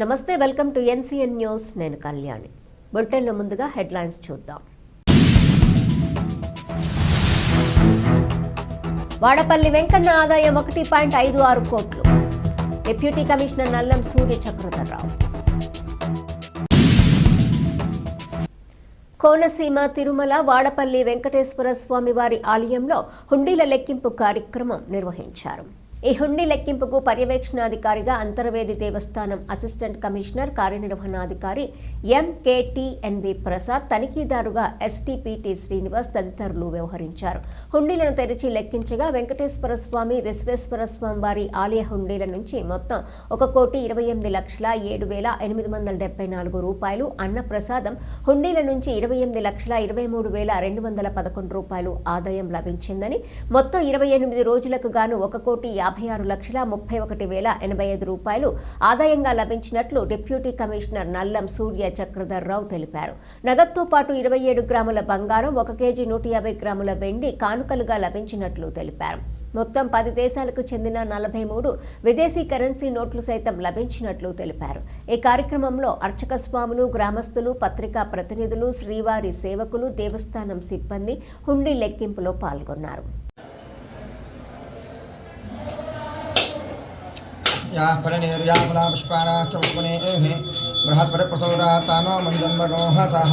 నమస్తే welcome to NCN news. నేను కళ్యాణి. బులెటిన్లో ముందుగా హెడ్లైన్స్ చూద్దాం. వాడపల్లి వెంకన్న ఆదాయం ఒకటి పాయింట్ ఐదు ఆరు కోట్లు. డిప్యూటీ కమిషనర్ నల్లం సూర్య చక్రధర్రావు కోనసీమ తిరుమల వాడపల్లి వెంకటేశ్వర స్వామి వారి ఆలయంలో హుండీల లెక్కింపు కార్యక్రమం నిర్వహించారు. ఈ హుండీ లెక్కింపుకు పర్యవేక్షణాధికారిగా అంతర్వేది దేవస్థానం అసిస్టెంట్ కమిషనర్ కార్యనిర్వహణాధికారి ఎంకేటీఎన్వి ప్రసాద్ తనిఖీదారుగా ఎస్టీపీటీ శ్రీనివాస్ తదితరులు వ్యవహరించారు. హుండీలను తెరిచి లెక్కించగా వెంకటేశ్వర స్వామి విశ్వేశ్వర స్వామి వారి ఆలయ హుండీల నుంచి మొత్తం ఒక కోటి ఇరవై ఎనిమిది లక్షల ఏడు వేల ఎనిమిది వందల డెబ్బై నాలుగు రూపాయలు అన్నప్రసాదం హుండీల నుంచి ఇరవై ఎనిమిది లక్షల ఇరవై మూడు వేల రెండు వందల పదకొండు రూపాయలు ఆదాయం లభించిందని మొత్తం ఇరవై ఎనిమిది రోజులకు గాను ఒక కోటి యాభై ఆరు లక్షల ముప్పై ఒకటి వేల ఎనభై ఐదు రూపాయలు ఆదాయంగా లభించినట్లు డిప్యూటీ కమిషనర్ నల్లం సూర్య చక్రధర్రావు తెలిపారు. నగదుతో పాటు ఇరవై ఏడు గ్రాముల బంగారం ఒక కేజీ నూట యాభై గ్రాముల వెండి కానుకలుగా లభించినట్లు తెలిపారు. మొత్తం పది దేశాలకు చెందిన నలభై మూడు విదేశీ కరెన్సీ నోట్లు సైతం లభించినట్లు తెలిపారు. ఈ కార్యక్రమంలో అర్చక స్వాములు గ్రామస్తులు పత్రికా ప్రతినిధులు శ్రీవారి సేవకులు దేవస్థానం సిబ్బంది హుండీ లెక్కింపులో పాల్గొన్నారు. या फलनेर्या फलापुष्पाणाश्च उपनेः बृहत्परिप्रसोदातानो मन्दम्बरोहसः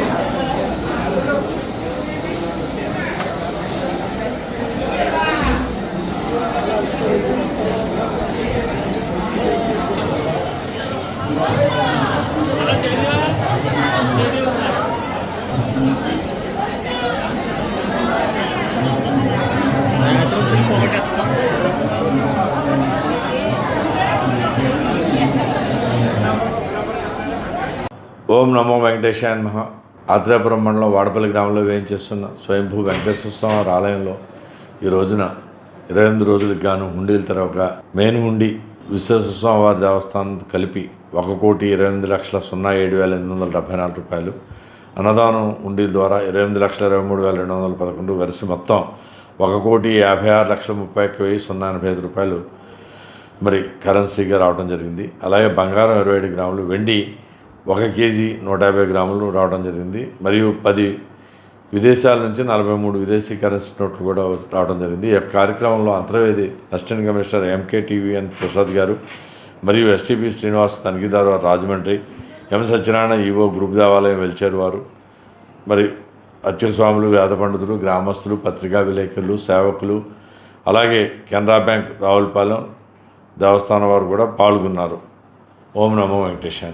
ఓం నమో వెంకటేశాయ నమ. ఆత్రేయపురం మండలం వాడపల్లి గ్రామంలో వేయించేస్తున్న స్వయంభూ వెంకటేశ్వర స్వామి ఆలయంలో ఈ రోజున ఇరవై ఎనిమిది రోజులకు గాను హుండీలు తెరవక మెయిన్ హుండీ విశ్వేశ్వర స్వామి వారి దేవస్థానం కలిపి ఒక కోటి ఇరవై ఎనిమిది లక్షల సున్నా ఏడు వేల ఎనిమిది వందల డెబ్బై నాలుగు రూపాయలు. అన్నదానం హుండీల ద్వారా ఇరవై ఎనిమిది లక్షల ఇరవై మూడు వేల రెండు వందల పదకొండు వరుస మొత్తం ఒక కోటి యాభై ఆరు లక్షల ముప్పై ఒక్క వెయ్యి సున్నా ఎనభై ఐదు రూపాయలు మరి కరెన్సీగా రావడం జరిగింది. అలాగే బంగారం ఇరవై ఏడు గ్రాములు వెండి ఒక కేజీ నూట యాభై గ్రాములు రావడం జరిగింది. మరియు పది విదేశాల నుంచి నలభై మూడు విదేశీ కరెన్సీ నోట్లు కూడా రావడం జరిగింది. ఈ కార్యక్రమంలో Antarvedi assistant commissioner MKTVN Prasad garu మరియు STP Srinivas తనిఖీదారు Rajahmundry M Satyanarayana EO group దేవాలయం వెలిచారు వారు. మరి అర్చక స్వాములు వేద పండితులు గ్రామస్తులు పత్రికా విలేకరులు సేవకులు అలాగే కెనరా బ్యాంక్ రావులపాలెం దేవస్థానం వారు కూడా పాల్గొన్నారు. ఓం నమో వెంకటేశ్వర